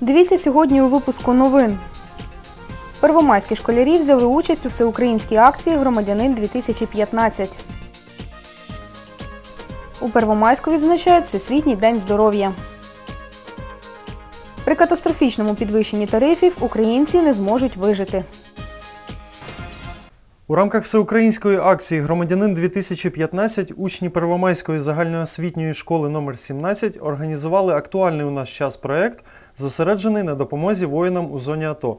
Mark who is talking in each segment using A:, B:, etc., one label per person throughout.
A: Дивіться сьогодні у випуску новин. Первомайські школярі взяли участь у всеукраїнській акції Громадянин 2015. У Первомайську відзначають Всесвітній день здоров'я. При катастрофічному підвищенні тарифів українці не зможуть вижити.
B: У рамках всеукраїнської акції Громадянин 2015 учні Первомайської загальноосвітньої школи номер 17 організували актуальний у наш час проект, зосереджений на допомозі воїнам у зоні АТО.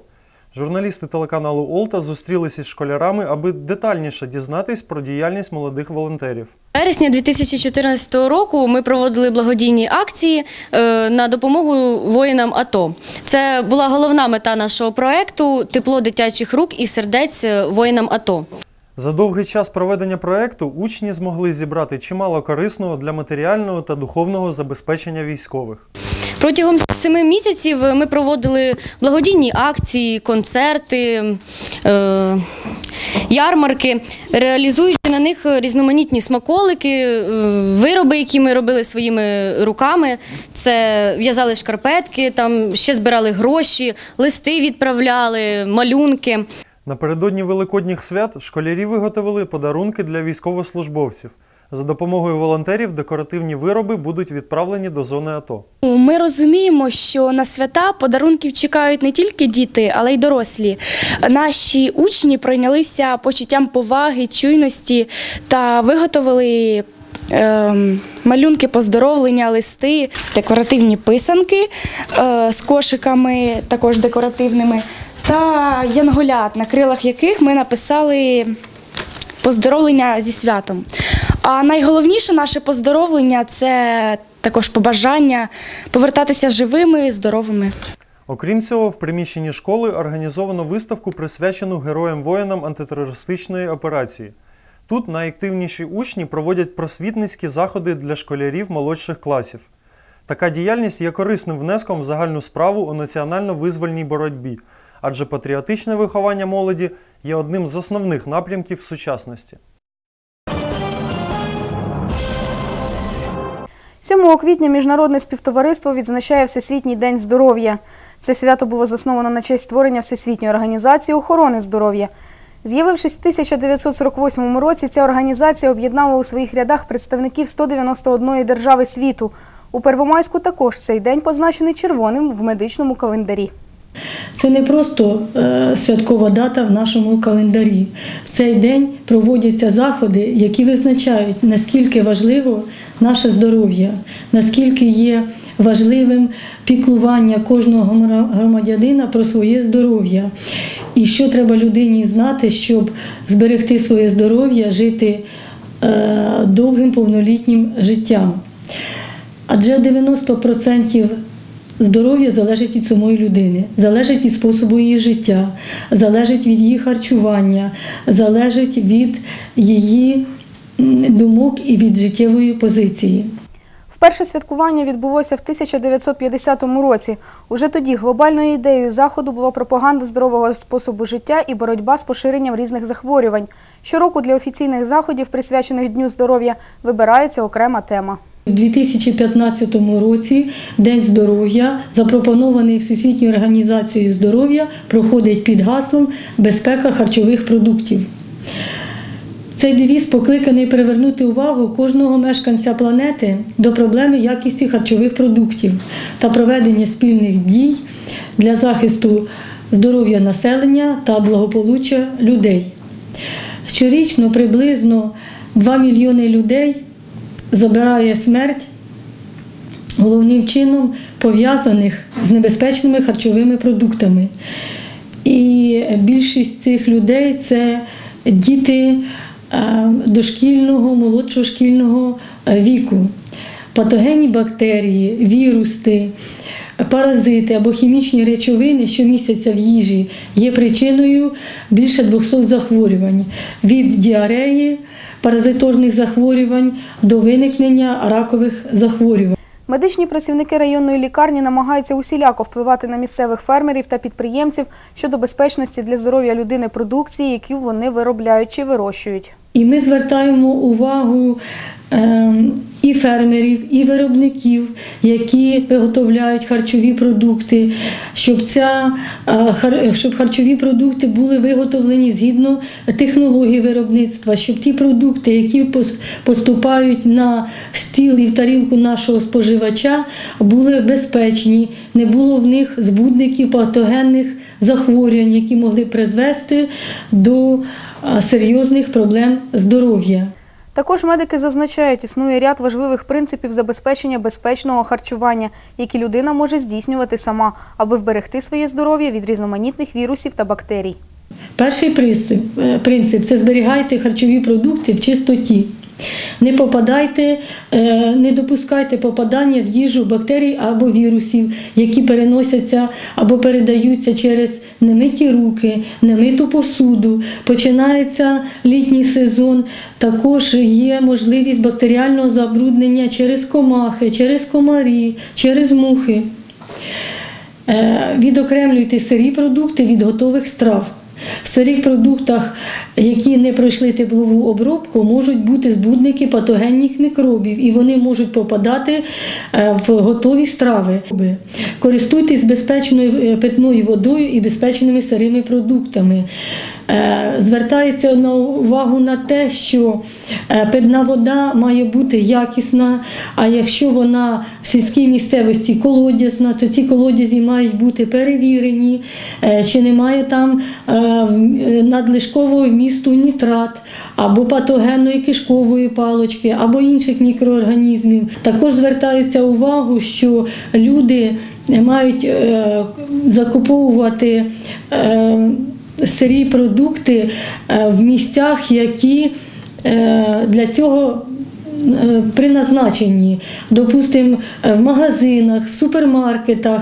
B: Журналісти телеканалу Олта зустрілися з школярами, аби детальніше дізнатись про діяльність молодих волонтерів.
C: Вересня 2014 року ми проводили благодійні акції е, на допомогу воїнам АТО. Це була головна мета нашого проекту тепло дитячих рук і сердець е, воїнам АТО.
B: За довгий час проведення проекту учні змогли зібрати чимало корисного для матеріального та духовного забезпечення військових.
C: Протягом семи місяців ми проводили благодійні акції, концерти, е, ярмарки, реалізуючи на них різноманітні смаколики, е, вироби, які ми робили своїми руками. Це в'язали шкарпетки, там ще збирали гроші, листи відправляли, малюнки.
B: Напередодні великодніх свят школярі виготовили подарунки для військовослужбовців. За допомогою волонтерів декоративні вироби будуть відправлені до зони АТО.
D: Ми розуміємо, що на свята подарунків чекають не тільки діти, але й дорослі. Наші учні пройнялися почуттям поваги, чуйності та виготовили. ем, Малюнки поздоровлення, листи, декоративні писанки е, з кошиками, також декоративними, та янголят, на крилах яких ми написали поздоровлення зі святом. А найголовніше наше поздоровлення це також побажання повертатися живими, здоровими.
B: Окрім цього, в приміщенні школи організовано виставку, присвячену героям-воїнам антитерористичної операції. Тут найактивніші учні проводять просвітницькі заходи для школярів молодших класів. Така діяльність є корисним внеском в загальну справу у національно-визвольній боротьбі, адже патріотичне виховання молоді є одним з основних напрямків сучасності.
A: 7 квітня Міжнародне співтовариство відзначає Всесвітній день здоров'я. Це свято було засновано на честь створення Всесвітньої організації охорони здоров'я. З'явившись в 1948 році, ця організація об'єднала у своїх рядах представників 191 держави світу. У Первомайську також цей день позначений червоним в медичному календарі.
E: Це не просто е, святкова дата в нашому календарі. В цей день проводяться заходи, які визначають, наскільки важливо наше здоров'я, наскільки є важливим піклування кожного громадянина про своє здоров'я. І що треба людині знати, щоб зберегти своє здоров'я, жити е, довгим повнолітнім життям. Адже 90% здоров'я залежить від самої людини, залежить від способу її життя, залежить від її харчування, залежить від її думок і від життєвої позиції.
A: Вперше святкування відбулося в 1950 році. Уже тоді глобальною ідеєю заходу була пропаганда здорового способу життя і боротьба з поширенням різних захворювань. Щороку для офіційних заходів, присвячених Дню здоров'я, вибирається окрема тема.
E: У 2015 році День здоров'я, запропонований Всесвітньою організацією здоров'я, проходить під гаслом Безпека харчових продуктів. Цей девіз покликаний привернути увагу кожного мешканця планети до проблеми якісті харчових продуктів та проведення спільних дій для захисту здоров'я населення та благополуччя людей. Щорічно приблизно 2 мільйони людей забирає смерть головним чином пов'язаних з небезпечними харчовими продуктами. І більшість цих людей це діти е, дошкільного, молодшого шкільного е, віку. Патогенні бактерії, віруси, паразити або хімічні речовини, що містяться в їжі, є причиною більше 200 захворювань від діареї, паразиторних захворювань до виникнення ракових захворювань.
A: Медичні працівники районної лікарні намагаються усіляко впливати на місцевих фермерів та підприємців щодо безпечності для здоров'я людини продукції, яку вони виробляють чи вирощують.
E: І ми звертаємо увагу ем, і фермерів, і виробників, які виготовляють харчові продукти, щоб, ця, е, щоб харчові продукти були виготовлені згідно технології виробництва, щоб ті продукти, які пос- поступають на стіл і в тарілку нашого споживача, були безпечні, не було в них збудників патогенних захворювань, які могли призвести до серйозних проблем здоров'я.
A: Також медики зазначають, існує ряд важливих принципів забезпечення безпечного харчування, які людина може здійснювати сама, аби вберегти своє здоров'я від різноманітних вірусів та бактерій.
E: Перший принцип, е, це зберігайте харчові продукти в чистоті. Не попадайте, е, не допускайте попадання в їжу бактерій або вірусів, які переносяться або передаються через немиті руки, немиту посуду. Починається літній сезон. Також є можливість бактеріального забруднення через комахи, через комарі, через мухи. Е, Відокремлюйте сирі продукти від готових страв. В сирих продуктах, які не пройшли теплову обробку, можуть бути збудники патогенних мікробів, і вони можуть попадати е, в готові страви. Користуйтесь безпечною е, питною водою і безпечними сирими продуктами. Е, Звертається на увагу на те, що питна вода має бути якісна, а якщо вона в сільській місцевості колодязна, то ці колодязі мають бути перевірені, чи немає там надлишкового вмісту нітрат або патогенної кишкової палочки, або інших мікроорганізмів. Також звертається увагу, що люди мають е, закуповувати. е, сирі продукти е, в місцях, які для цього е, назначенні, Допустимо, в магазинах, в супермаркетах,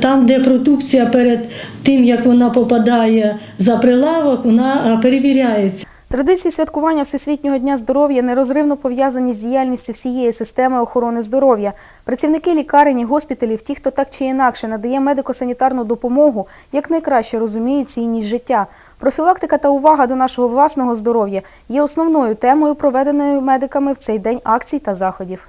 E: там, де продукція перед тим, як вона попадає за прилавок, вона перевіряється.
A: Традиції святкування Всесвітнього дня здоров'я нерозривно пов'язані з діяльністю всієї системи охорони здоров'я. Працівники лікарень і госпіталів, ті, хто так чи інакше надає медико-санітарну допомогу, якнайкраще розуміють цінність життя. Профілактика та увага до нашого власного здоров'я є основною темою, проведеною медиками в цей день акцій та заходів.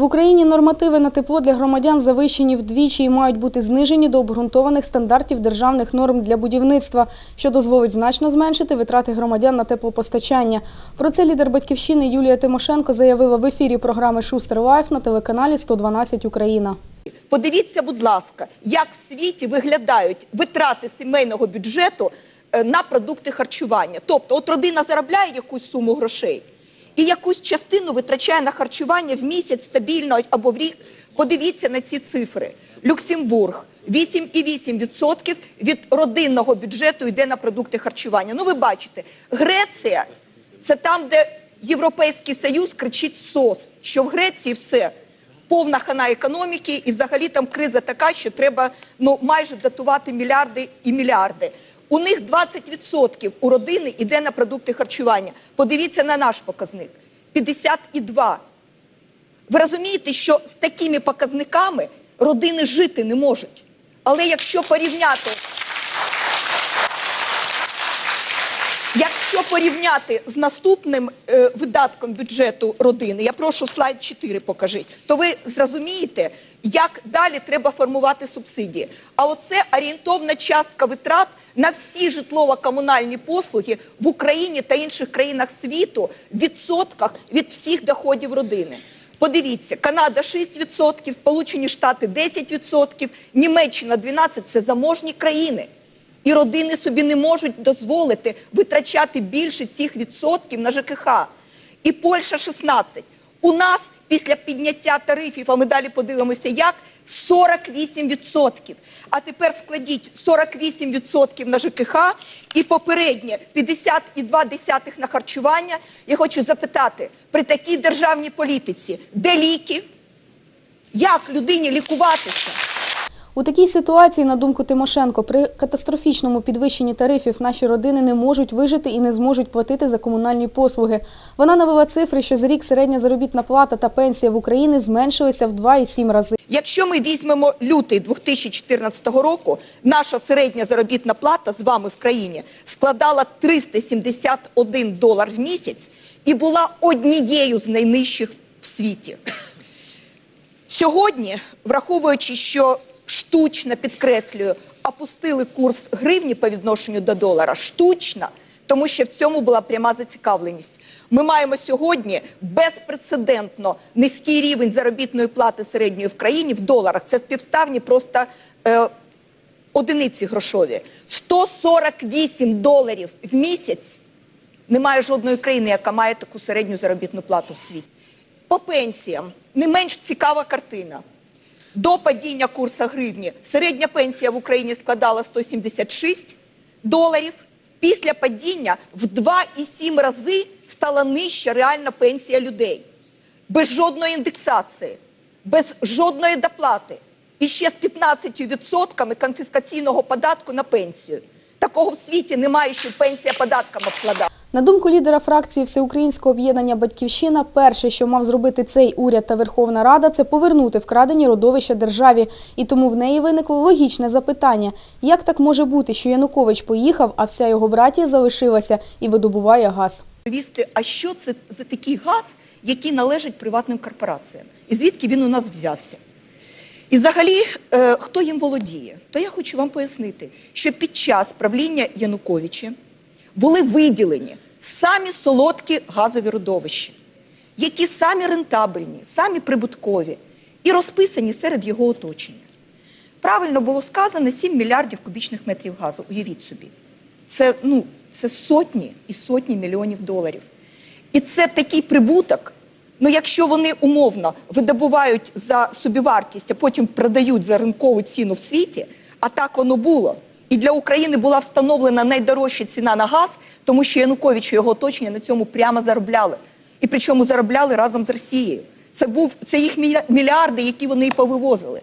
A: В Україні нормативи на тепло для громадян завищені вдвічі і мають бути знижені до обґрунтованих стандартів державних норм для будівництва, що дозволить значно зменшити витрати громадян на теплопостачання. Про це лідер батьківщини Юлія Тимошенко заявила в ефірі програми Шустер Лайф на телеканалі 112 Україна.
F: Подивіться, будь ласка, як в світі виглядають витрати сімейного бюджету е, на продукти харчування. Тобто, от родина заробляє якусь суму грошей і якусь частину витрачає на харчування в місяць стабільно або в рік. Подивіться на ці цифри. Люксембург 8,8% від родинного бюджету йде на продукти харчування. Ну, ви бачите, Греція це там, де Європейський Союз кричить СОС, що в Греції все повна хана економіки, і взагалі там криза така, що треба ну майже датувати мільярди і мільярди. У них 20% у родини йде на продукти харчування. Подивіться на наш показник 52. Ви розумієте, що з такими показниками родини жити не можуть. Але якщо порівняти, якщо порівняти з наступним е, видатком бюджету родини, я прошу слайд 4 покажіть, то ви зрозумієте, як далі треба формувати субсидії. А оце орієнтовна частка витрат на всі житлово-комунальні послуги в Україні та інших країнах світу в відсотках від всіх доходів родини. Подивіться, Канада 6%, Сполучені Штати 10%, Німеччина 12% – це заможні країни. І родини собі не можуть дозволити витрачати більше цих відсотків на ЖКХ. І Польща 16. У нас після підняття тарифів, а ми далі подивимося, як 48%. А тепер складіть 48% на ЖКХ і попереднє 50,2 на харчування. Я хочу запитати, при такій державній політиці, де ліки? Як людині лікуватися?
A: У такій ситуації, на думку Тимошенко, при катастрофічному підвищенні тарифів наші родини не можуть вижити і не зможуть платити за комунальні послуги. Вона навела цифри, що за рік середня заробітна плата та пенсія в Україні зменшилися в 2,7 рази.
F: Якщо ми візьмемо лютий 2014 року, наша середня заробітна плата з вами в країні складала 371 долар в місяць і була однією з найнижчих в світі. Сьогодні, враховуючи, що штучно підкреслюю, опустили курс гривні по відношенню до долара, штучно, тому що в цьому була пряма зацікавленість. Ми маємо сьогодні безпрецедентно низький рівень заробітної плати середньої в країні в доларах. Це співставні просто е, одиниці грошові. 148 доларів в місяць. Немає жодної країни, яка має таку середню заробітну плату в світі. По пенсіям не менш цікава картина. До падіння курсу гривні середня пенсія в Україні складала 176 доларів. Після падіння в 2,7 рази стала нижча реальна пенсія людей. Без жодної індексації, без жодної доплати. І ще з 15% конфіскаційного податку на пенсію. Такого в світі немає, що пенсія податком обкладала.
A: На думку лідера фракції Всеукраїнського об'єднання Батьківщина, перше, що мав зробити цей уряд та Верховна Рада, це повернути вкрадені родовища державі. І тому в неї виникло логічне запитання: як так може бути, що Янукович поїхав, а вся його братія залишилася і видобуває газ?
F: Відповісти, а що це за такий газ, який належить приватним корпораціям? І звідки він у нас взявся? І взагалі, е, хто їм володіє? То я хочу вам пояснити, що під час правління Януковича були виділені самі солодкі газові родовища, які самі рентабельні, самі прибуткові і розписані серед його оточення. Правильно було сказано 7 мільярдів кубічних метрів газу. Уявіть собі. Це, ну, це сотні і сотні мільйонів доларів. І це такий прибуток. Ну, якщо вони умовно видобувають за собівартість, а потім продають за ринкову ціну в світі, а так воно було. І для України була встановлена найдорожча ціна на газ, тому що Янукович і його оточення на цьому прямо заробляли. І причому заробляли разом з Росією. Це був це їх мільярди, які вони і повивозили.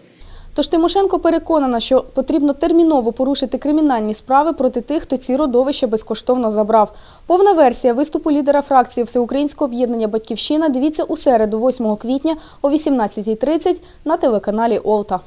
A: Тож Тимошенко переконана, що потрібно терміново порушити кримінальні справи проти тих, хто ці родовища безкоштовно забрав. Повна версія виступу лідера фракції Всеукраїнського об'єднання Батьківщина дивіться у середу, 8 квітня о 18.30 на телеканалі Олта.